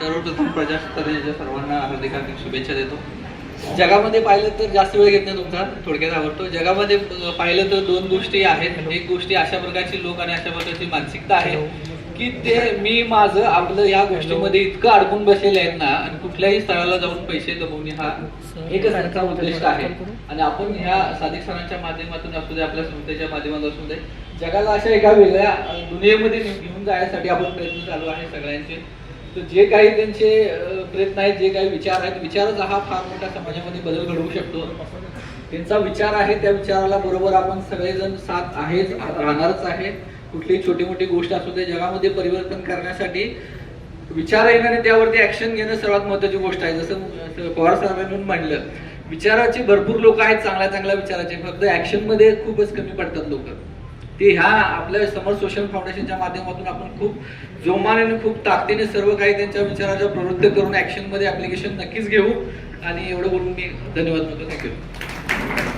सर्वप्रथम प्रजासत्ताक दिनाच्या सर्वांना हार्दिक हार्दिक शुभेच्छा देतो. जगामध्ये पाहिलं तर जास्त वेळ घेत नाही तुमचा थोडक्यात आवडतो. जगामध्ये पाहिलं तर दोन गोष्टी आहेत. एक गोष्टी अशा प्रकारची लोक आणि अशा प्रकारची मानसिकता आहे की ते मी माझं आपलं या गोष्टीमध्ये इतकं अडकून बसलेले आहेत ना आणि कुठल्याही स्थळाला जाऊन पैसे कमवणे हा एकच त्यांचा उद्दिष्ट आहे. आणि आपण ह्या साधिक सणांच्या माध्यमातून असू दे आपल्या संस्थेच्या माध्यमातून असू दे जगाला अशा एका वेगळ्या दुनियेमध्ये घेऊन जाण्यासाठी आपण प्रयत्न चालू आहे सगळ्यांचे. जे काही त्यांचे प्रयत्न आहेत जे काही विचार आहेत विचारच हा फार मोठा समाजामध्ये बदल घडवू शकतो. त्यांचा विचार आहे त्या विचाराला बरोबर आपण सगळेजण साथ आहेच राहणारच आहे. कुठलीही छोटी मोठी गोष्ट असू दे जगामध्ये परिवर्तन करण्यासाठी विचार येणं आणि त्यावरती ऍक्शन घेणं सर्वात महत्वाची गोष्ट आहे. जसं पवार साहेबांनी म्हणलं विचाराचे भरपूर लोक आहेत चांगल्या चांगल्या विचाराचे. फक्त ऍक्शनमध्ये खूपच कमी पडतात लोक. ते ह्या आपल्या समर सोशल फाउंडेशनच्या माध्यमातून आपण खूप जोमाने आणि खूप ताकदीने सर्व काही त्यांच्या विचाराच्या प्रवृत्त करून ऍक्शनमध्ये ऍप्लिकेशन नक्कीच घेऊ. आणि एवढं बोलून मी धन्यवाद म्हणतो. थँक्यू